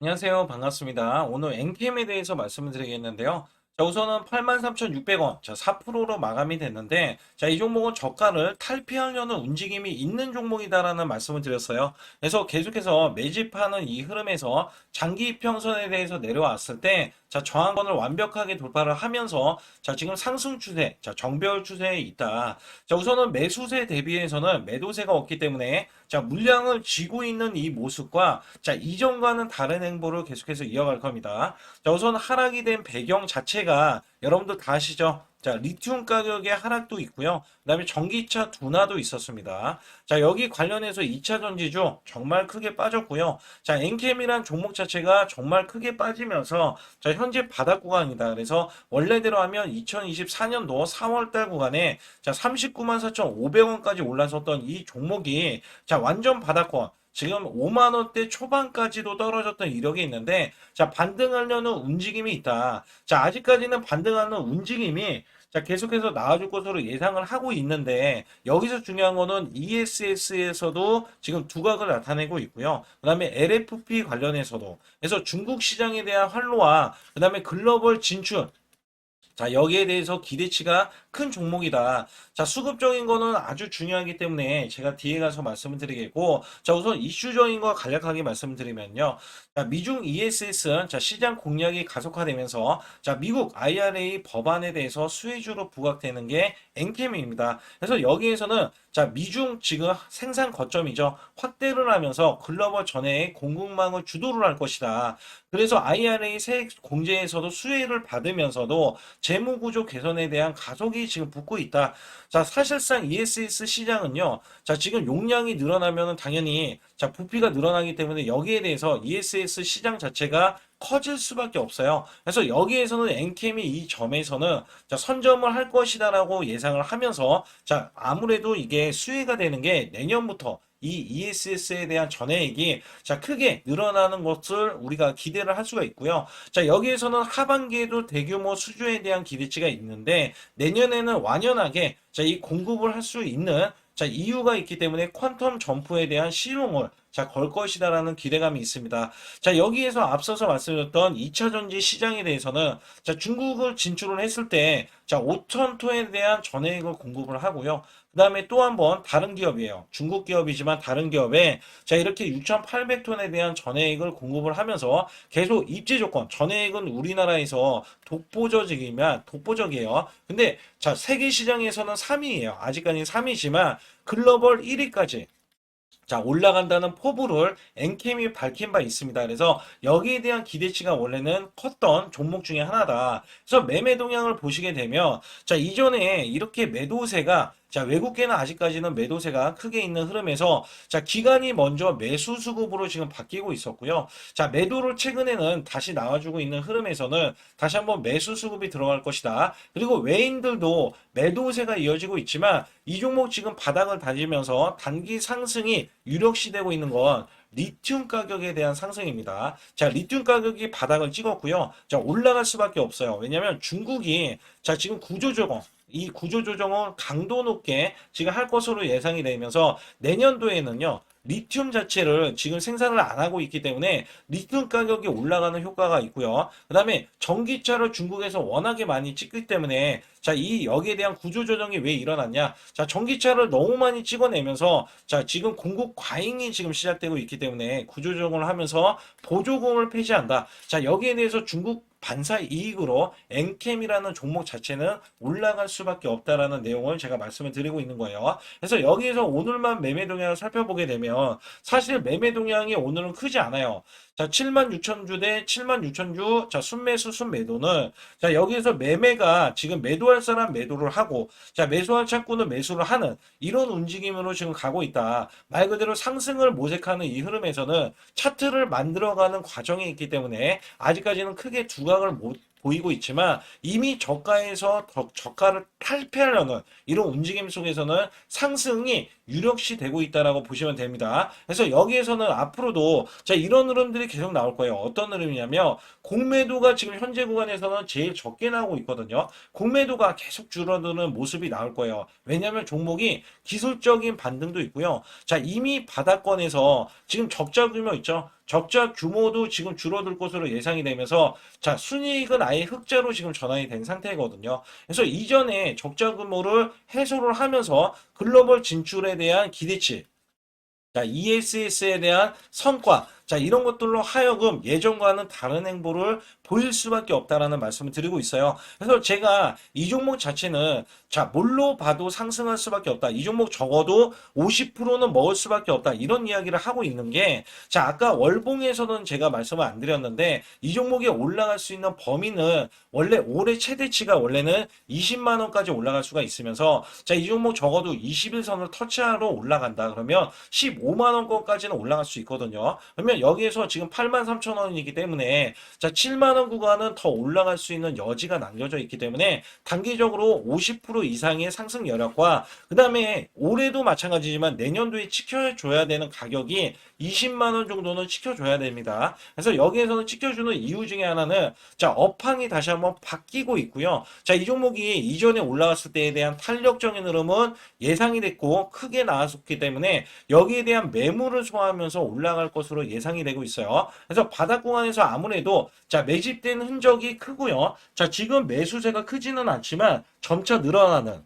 안녕하세요. 반갑습니다. 오늘 엔캠에 대해서 말씀을 드리겠는데요. 자, 우선은 83,600원, 자, 4%로 마감이 됐는데, 자, 이 종목은 저가를 탈피하려는 움직임이 있는 종목이다라는 말씀을 드렸어요. 그래서 계속해서 매집하는 이 흐름에서 장기 이평선에 대해서 내려왔을 때, 자, 저항권을 완벽하게 돌파를 하면서, 자, 지금 상승 추세, 자, 정배열 추세에 있다. 자, 우선은 매수세 대비해서는 매도세가 없기 때문에, 자, 물량을 쥐고 있는 이 모습과, 자, 이전과는 다른 행보를 계속해서 이어갈 겁니다. 자, 우선 하락이 된 배경 자체가 여러분들 다 아시죠? 자, 리튬 가격의 하락도 있고요. 그다음에 전기차 둔화도 있었습니다. 자, 여기 관련해서 2차 전지주 정말 크게 빠졌고요. 자, 엔캠이란 종목 자체가 정말 크게 빠지면서 자, 현재 바닥 구간이다. 그래서 원래대로 하면 2024년도 4월 달 구간에 자, 39만 4,500원까지 올라섰던 이 종목이 자, 완전 바닥권 지금 5만 원대 초반까지도 떨어졌던 이력이 있는데 자 반등하려는 움직임이 있다. 자 아직까지는 반등하는 움직임이 자 계속해서 나와줄 것으로 예상을 하고 있는데 여기서 중요한 거는 ESS에서도 지금 두각을 나타내고 있고요. 그다음에 LFP 관련해서도 그래서 중국 시장에 대한 활로와 그다음에 글로벌 진출 자, 여기에 대해서 기대치가 큰 종목이다. 자, 수급적인 거는 아주 중요하기 때문에 제가 뒤에 가서 말씀을 드리겠고, 자, 우선 이슈적인 거 간략하게 말씀드리면요. 자, 미중 ESS는 자, 시장 공략이 가속화되면서 자, 미국 IRA 법안에 대해서 수혜주로 부각되는 게 엔캠입니다. 그래서 여기에서는 자, 미중 지금 생산 거점이죠. 확대를 하면서 글로벌 전해의 공급망을 주도를 할 것이다. 그래서 IRA 세액 공제에서도 수혜를 받으면서도 재무 구조 개선에 대한 가속이 지금 붙고 있다. 자, 사실상 ESS 시장은요. 자, 지금 용량이 늘어나면은 당연히 자, 부피가 늘어나기 때문에 여기에 대해서 ESS 시장 자체가 커질 수밖에 없어요. 그래서 여기에서는 엔캠이 이 점에서는 자, 선점을 할 것이다라고 예상을 하면서 자, 아무래도 이게 수혜가 되는 게 내년부터 이 ESS에 대한 전해액이 자 크게 늘어나는 것을 우리가 기대를 할 수가 있고요. 자 여기에서는 하반기에도 대규모 수주에 대한 기대치가 있는데 내년에는 완연하게 자이 공급을 할 수 있는 자 이유가 있기 때문에 퀀텀 점프에 대한 실용을 자, 걸 것이다라는 기대감이 있습니다. 자, 여기에서 앞서서 말씀드렸던 2차 전지 시장에 대해서는 자, 중국을 진출을 했을 때 자, 5천 톤에 대한 전해액을 공급을 하고요. 그 다음에 또 한 번 다른 기업이에요. 중국 기업이지만 다른 기업에 자, 이렇게 6,800톤에 대한 전해액을 공급을 하면서 계속 입지 조건, 전해액은 우리나라에서 독보적이면 독보적이에요. 근데 자, 세계 시장에서는 3위예요. 아직까지는 3위지만 글로벌 1위까지 자, 올라간다는 포부를 엔캠이 밝힌 바 있습니다. 그래서 여기에 대한 기대치가 원래는 컸던 종목 중에 하나다. 그래서 매매 동향을 보시게 되면, 자, 이전에 이렇게 매도세가 자, 외국계는 아직까지는 매도세가 크게 있는 흐름에서 자, 기관이 먼저 매수 수급으로 지금 바뀌고 있었고요. 자, 매도를 최근에는 다시 나와주고 있는 흐름에서는 다시 한번 매수 수급이 들어갈 것이다. 그리고 외인들도 매도세가 이어지고 있지만 이 종목 지금 바닥을 다지면서 단기 상승이 유력시되고 있는 건 리튬 가격에 대한 상승입니다. 자, 리튬 가격이 바닥을 찍었고요. 자, 올라갈 수밖에 없어요. 왜냐하면 중국이 자, 지금 구조 조정 이 구조조정을 강도 높게 지금 할 것으로 예상이 되면서 내년도에는요. 리튬 자체를 지금 생산을 안 하고 있기 때문에 리튬 가격이 올라가는 효과가 있고요. 그 다음에 전기차를 중국에서 워낙에 많이 찍기 때문에 자, 이 여기에 대한 구조 조정이 왜 일어났냐? 자, 전기차를 너무 많이 찍어내면서 자, 지금 공급 과잉이 지금 시작되고 있기 때문에 구조 조정을 하면서 보조금을 폐지한다. 자, 여기에 대해서 중국 반사 이익으로 엔캠이라는 종목 자체는 올라갈 수밖에 없다라는 내용을 제가 말씀을 드리고 있는 거예요. 그래서 여기에서 오늘만 매매 동향을 살펴보게 되면 사실 매매 동향이 오늘은 크지 않아요. 자, 7만 6천 주 대 7만 6천 주. 자, 순매수, 순매도는 자, 여기에서 매매가 지금 매도할 사람 매도를 하고 자, 매수할 창구는 매수를 하는 이런 움직임으로 지금 가고 있다. 말 그대로 상승을 모색하는 이 흐름에서는 차트를 만들어가는 과정이 있기 때문에 아직까지는 크게 두각을 못 보이고 있지만 이미 저가에서 저- 저가를 탈피하려는 이런 움직임 속에서는 상승이 유력시 되고 있다라고 보시면 됩니다. 그래서 여기에서는 앞으로도 자 이런 흐름들이 계속 나올 거예요. 어떤 흐름이냐면 공매도가 지금 현재 구간에서는 제일 적게 나오고 있거든요. 공매도가 계속 줄어드는 모습이 나올 거예요. 왜냐하면 종목이 기술적인 반등도 있고요. 자 이미 바닥권에서 지금 적자 규모 있죠. 적자 규모도 지금 줄어들 것으로 예상이 되면서 자 순이익은 아예 흑자로 지금 전환이 된 상태거든요. 그래서 이전에 적자 규모를 해소를 하면서 글로벌 진출에 대한 기대치. 자, ESS에 대한 성과, 자, 이런 것들로 하여금 예전과는 다른 행보를 보일 수밖에 없다라는 말씀을 드리고 있어요. 그래서 제가 이 종목 자체는 자, 뭘로 봐도 상승할 수밖에 없다. 이 종목 적어도 50%는 먹을 수밖에 없다. 이런 이야기를 하고 있는 게, 자, 아까 월봉에서는 제가 말씀을 안 드렸는데, 이 종목이 올라갈 수 있는 범위는 원래 올해 최대치가 원래는 20만 원까지 올라갈 수가 있으면서, 자, 이 종목 적어도 21선을 터치하러 올라간다. 그러면 15만 원권까지는 올라갈 수 있거든요. 그러면 여기에서 지금 8만 3천 원이기 때문에, 자, 7만 원 구간은 더 올라갈 수 있는 여지가 남겨져 있기 때문에, 단기적으로 50% 이상의 상승 여력과 그 다음에 올해도 마찬가지지만 내년도에 지켜줘야 되는 가격이 20만 원 정도는 지켜줘야 됩니다. 그래서 여기에서는 지켜주는 이유 중에 하나는 자 업황이 다시 한번 바뀌고 있고요. 자 이 종목이 이전에 올라갔을 때에 대한 탄력적인 흐름은 예상이 됐고 크게 나왔었기 때문에 여기에 대한 매물을 소화하면서 올라갈 것으로 예상 이 되고 있어요. 그래서 바닥 구간에서 아무래도 자 매집된 흔적이 크고요. 자 지금 매수세가 크지는 않지만 점차 늘어나는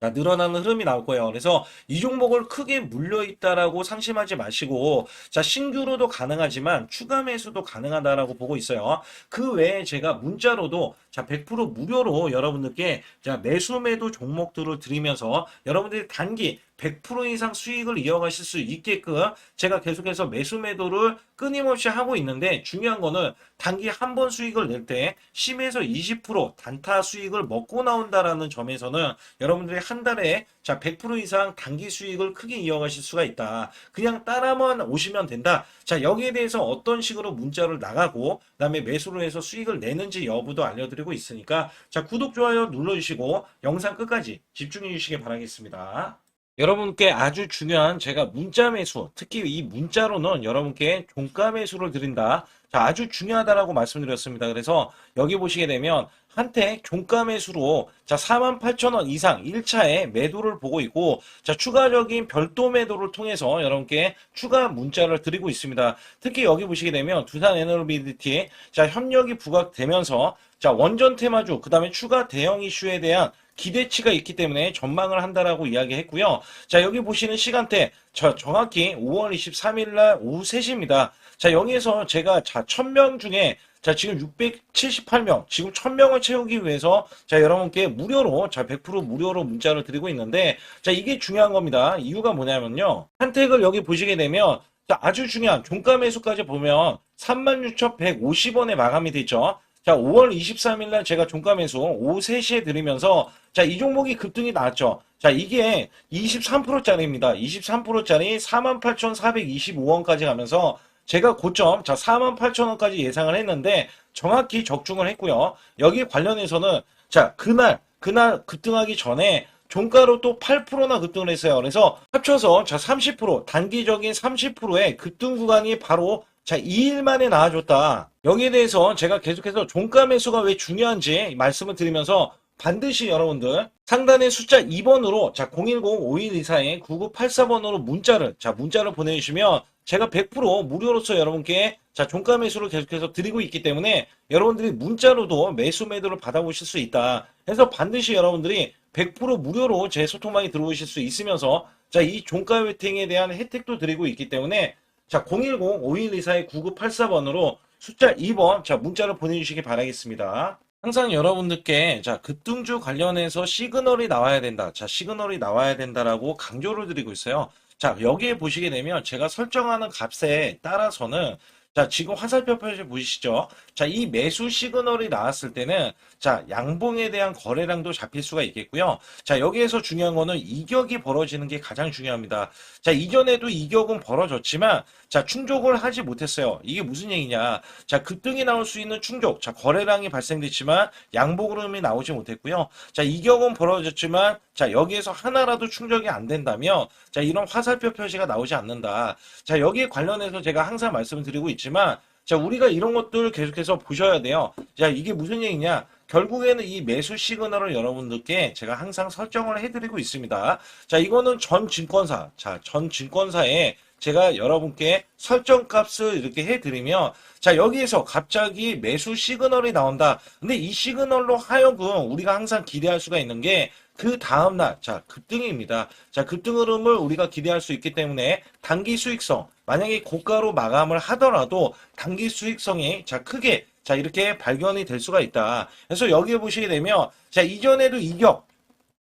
자, 늘어나는 흐름이 나올 거예요. 그래서 이 종목을 크게 물려 있다라고 상심하지 마시고, 자, 신규로도 가능하지만 추가 매수도 가능하다라고 보고 있어요. 그 외에 제가 문자로도 자, 100% 무료로 여러분들께 자, 매수 매도 종목들을 드리면서 여러분들이 단기 100% 이상 수익을 이어가실 수 있게끔 제가 계속해서 매수 매도를 끊임없이 하고 있는데 중요한 거는 단기 한 번 수익을 낼 때 10에서 20% 단타 수익을 먹고 나온다라는 점에서는 여러분들이 한 달에 자, 100% 이상 단기 수익을 크게 이어가실 수가 있다. 그냥 따라만 오시면 된다. 자, 여기에 대해서 어떤 식으로 문자를 나가고 그다음에 매수를 해서 수익을 내는지 여부도 알려드리고 있으니까 자, 구독 좋아요 눌러주시고 영상 끝까지 집중해 주시기 바라겠습니다. 여러분께 아주 중요한 제가 문자 매수, 특히 이 문자로는 여러분께 종가 매수를 드린다. 자, 아주 중요하다라고 말씀드렸습니다. 그래서 여기 보시게 되면 한테 종가 매수로 자 48,000원 이상 1차에 매도를 보고 있고 자 추가적인 별도 매도를 통해서 여러분께 추가 문자를 드리고 있습니다. 특히 여기 보시게 되면 두산 에너비리티 자 협력이 부각되면서 자 원전 테마주 그다음에 추가 대형 이슈에 대한 기대치가 있기 때문에 전망을 한다라고 이야기했고요. 자 여기 보시는 시간대 저 정확히 5월 23일 날 오후 3시입니다. 자 여기에서 제가 자 1000명 중에 자, 지금 678명, 지금 1000명을 채우기 위해서, 자, 여러분께 무료로, 자, 100% 무료로 문자를 드리고 있는데, 자, 이게 중요한 겁니다. 이유가 뭐냐면요. 한택을 여기 보시게 되면, 자, 아주 중요한 종가 매수까지 보면 36,150원에 마감이 되죠. 자, 5월 23일 날 제가 종가 매수 오후 3시에 드리면서, 자, 이 종목이 급등이 나왔죠. 자, 이게 23%짜리입니다. 23%짜리 48,425원까지 가면서, 제가 고점, 자, 48,000원까지 예상을 했는데, 정확히 적중을 했고요. 여기 관련해서는, 자, 그날, 그날 급등하기 전에, 종가로 또 8%나 급등을 했어요. 그래서 합쳐서, 자, 30%, 단기적인 30%의 급등 구간이 바로, 자, 2일 만에 나와줬다. 여기에 대해서 제가 계속해서 종가 매수가 왜 중요한지 말씀을 드리면서, 반드시 여러분들 상단의 숫자 2번으로 자 010-5124-9984번으로 문자를 자 문자를 보내주시면 제가 100% 무료로서 여러분께 자 종가 매수를 계속해서 드리고 있기 때문에 여러분들이 문자로도 매수 매도를 받아보실 수 있다. 해서 반드시 여러분들이 100% 무료로 제 소통방에 들어오실 수 있으면서 자 이 종가 웨팅에 대한 혜택도 드리고 있기 때문에 자 010-5124-9984번으로 숫자 2번 자 문자를 보내주시기 바라겠습니다. 항상 여러분들께 자 급등주 관련해서 시그널이 나와야 된다. 자 시그널이 나와야 된다라고 강조를 드리고 있어요. 자 여기에 보시게 되면 제가 설정하는 값에 따라서는 자 지금 화살표 표시 보이시죠? 자 이 매수 시그널이 나왔을 때는 자 양봉에 대한 거래량도 잡힐 수가 있겠고요. 자 여기에서 중요한 거는 이격이 벌어지는 게 가장 중요합니다. 자 이전에도 이격은 벌어졌지만 자 충족을 하지 못했어요. 이게 무슨 얘기냐? 자 급등이 나올 수 있는 충족, 자 거래량이 발생됐지만 양복 흐름이 나오지 못했고요. 자 이격은 벌어졌지만 자, 여기에서 하나라도 충족이 안 된다면 자, 이런 화살표 표시가 나오지 않는다. 자, 여기에 관련해서 제가 항상 말씀을 드리고 있지만 자, 우리가 이런 것들 계속해서 보셔야 돼요. 자, 이게 무슨 얘기냐? 결국에는 이 매수 시그널을 여러분들께 제가 항상 설정을 해드리고 있습니다. 자, 이거는 전 증권사, 자, 전 증권사에 제가 여러분께 설정 값을 이렇게 해드리면, 자, 여기에서 갑자기 매수 시그널이 나온다. 근데 이 시그널로 하여금 우리가 항상 기대할 수가 있는 게, 그 다음날, 자, 급등입니다. 자, 급등 흐름을 우리가 기대할 수 있기 때문에 단기 수익성, 만약에 고가로 마감을 하더라도 단기 수익성이 자, 크게 자, 이렇게 발견이 될 수가 있다. 그래서 여기에 보시게 되면, 자, 이전에도 이격,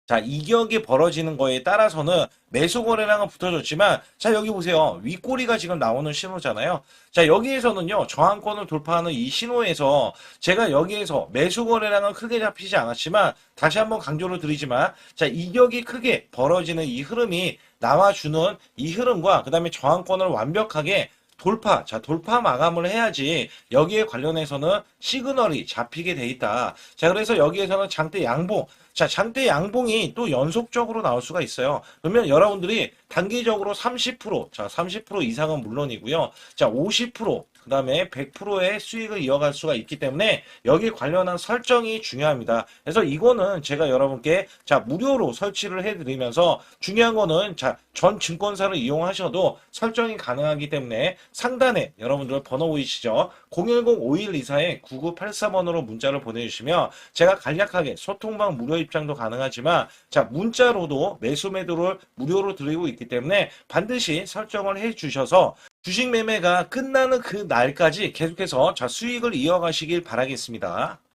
자, 이격이 벌어지는 거에 따라서는 매수 거래량은 붙어졌지만, 자, 여기 보세요. 윗꼬리가 지금 나오는 신호잖아요. 자, 여기에서는요, 저항권을 돌파하는 이 신호에서 제가 여기에서 매수 거래량은 크게 잡히지 않았지만, 다시 한번 강조를 드리지만, 자, 이격이 크게 벌어지는 이 흐름이 나와주는 이 흐름과, 그 다음에 저항권을 완벽하게 돌파, 자, 돌파 마감을 해야지 여기에 관련해서는 시그널이 잡히게 돼 있다. 자, 그래서 여기에서는 장대 양봉, 자, 장대 양봉이 또 연속적으로 나올 수가 있어요. 그러면 여러분들이 단기적으로 30%, 자, 30% 이상은 물론이고요. 자, 50%, 그 다음에 100%의 수익을 이어갈 수가 있기 때문에 여기 관련한 설정이 중요합니다. 그래서 이거는 제가 여러분께 자, 무료로 설치를 해드리면서 중요한 거는 자, 전 증권사를 이용하셔도 설정이 가능하기 때문에 상단에 여러분들 번호 보이시죠? 010-5124-9983번으로 문자를 보내주시면 제가 간략하게 소통방 무료 입장도 가능하지만 자, 문자로도 매수 매도를 무료로 드리고 있기 때문에 반드시 설정을 해 주셔서 주식 매매가 끝나는 그 날까지 계속해서 자, 수익을 이어가시길 바라겠습니다.